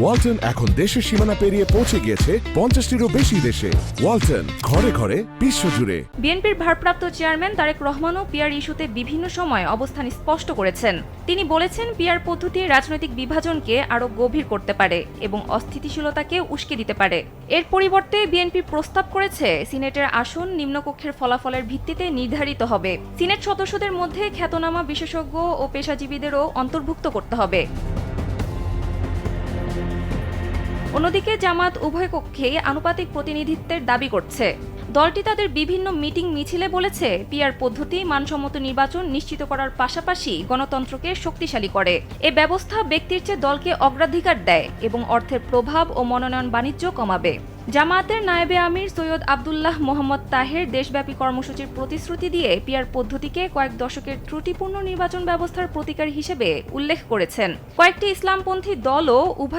ওয়ালটন এখন দেশের সীমানা পেরিয়ে পৌঁছে গিয়েছে পঞ্চাশটিরও বেশি দেশে। ওয়ালটন, ঘরে ঘরে, বিশ্বজুড়ে। বিএনপির ভারপ্রাপ্ত চেয়ারম্যান তারেক রহমানও পিয়ার ইস্যুতে বিভিন্ন সময় অবস্থান স্পষ্ট করেছেন। তিনি বলেছেন, পিয়ার পদ্ধতি রাজনৈতিক বিভাজনকে আরও গভীর করতে পারে এবং অস্থিতিশীলতাকে উস্কে দিতে পারে। এর পরিবর্তে বিএনপি প্রস্তাব করেছে, সিনেটের আসন নিম্নকক্ষের ফলাফলের ভিত্তিতে নির্ধারিত হবে। সিনেট সদস্যদের মধ্যে খ্যাতনামা বিশেষজ্ঞ ও পেশাজীবীদেরও অন্তর্ভুক্ত করতে হবে। অন্যদিকে জামাত উভয় কক্ষেই আনুপাতিক প্রতিনিধিত্বের দাবি করছে। দলটি তাদের বিভিন্ন মিটিং মিছিলে বলেছে, পিআর পদ্ধতি, মানসম্মত নির্বাচন নিশ্চিত করার পাশাপাশি গণতন্ত্রকে শক্তিশালী করে। এ ব্যবস্থা ব্যক্তির চেয়ে দলকে অগ্রাধিকার দেয় এবং অর্থের প্রভাব ও মনোনয়ন বাণিজ্য কমাবে। জামায়াতের নায়েবে আমির সৈয়দ আবদুল্লাহ মোহাম্মদ তাহের দেশব্যাপী কর্মসূচির প্রতিশ্রুতি দিয়ে পিয়ার পদ্ধতিকে কয়েক দশকের ত্রুটিপূর্ণ নির্বাচন ব্যবস্থার প্রতিকার হিসেবে উল্লেখ করেছেন। কয়েকটি ইসলামপন্থী দলও উভয়